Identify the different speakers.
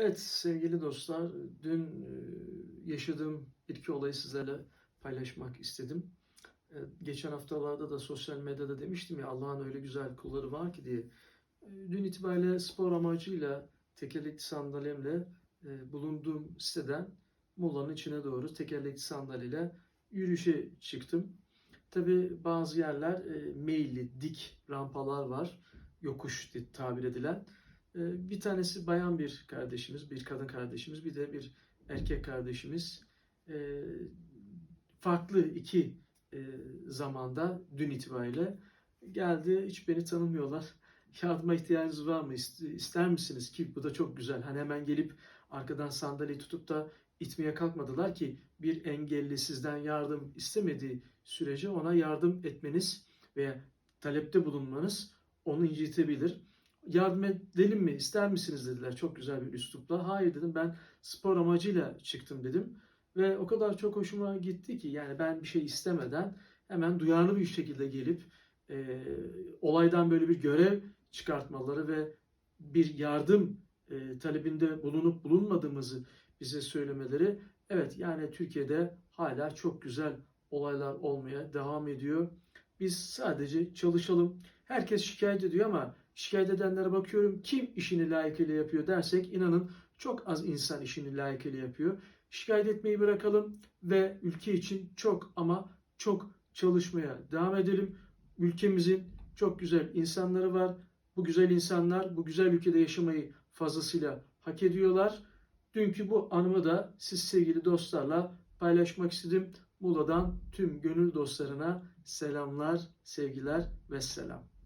Speaker 1: Evet sevgili dostlar, dün e, yaşadığım bir iki olayı sizlerle paylaşmak istedim. E, Geçen haftalarda da sosyal medyada demiştim ya Allah'ın öyle güzel kulları var ki diye. E, Dün itibariyle spor amacıyla tekerlekli sandalyemle bulunduğum siteden Muğla'nın içine doğru tekerlekli sandalyeyle yürüyüşe çıktım. Tabii bazı yerler meyilli, dik rampalar var. Yokuş tabir edilen. Ee, Bir tanesi bayan bir kardeşimiz, bir kadın kardeşimiz, bir de bir erkek kardeşimiz. Ee, Farklı iki e, zamanda dün itibariyle geldi. Hiç beni tanımıyorlar. Yardıma ihtiyacınız var mı? İst- İster misiniz? Ki bu da çok güzel. Hani hemen gelip arkadan sandalyeyi tutup da itmeye kalkmadılar ki bir engelli sizden yardım istemediği sürece ona yardım etmeniz veya talepte bulunmanız onu incitebilir yardım edelim mi, ister misiniz dediler çok güzel bir üslupla. Hayır dedim ben spor amacıyla çıktım dedim. Ve o kadar çok hoşuma gitti ki yani ben bir şey istemeden hemen duyarlı bir şekilde gelip e, olaydan böyle bir görev çıkartmaları ve bir yardım e, talebinde bulunup bulunmadığımızı bize söylemeleri. Evet yani Türkiye'de hala çok güzel olaylar olmaya devam ediyor. Biz sadece çalışalım. Herkes şikayet ediyor ama şikayet edenlere bakıyorum kim işini layıkıyla yapıyor dersek inanın çok az insan işini layıkıyla yapıyor. Şikayet etmeyi bırakalım ve ülke için çok ama çok çalışmaya devam edelim. Ülkemizin çok güzel insanları var. Bu güzel insanlar bu güzel ülkede yaşamayı fazlasıyla hak ediyorlar. Dünkü bu anımı da siz sevgili dostlarla paylaşmak istedim. Muğla'dan tüm gönül dostlarına selamlar, sevgiler ve selam.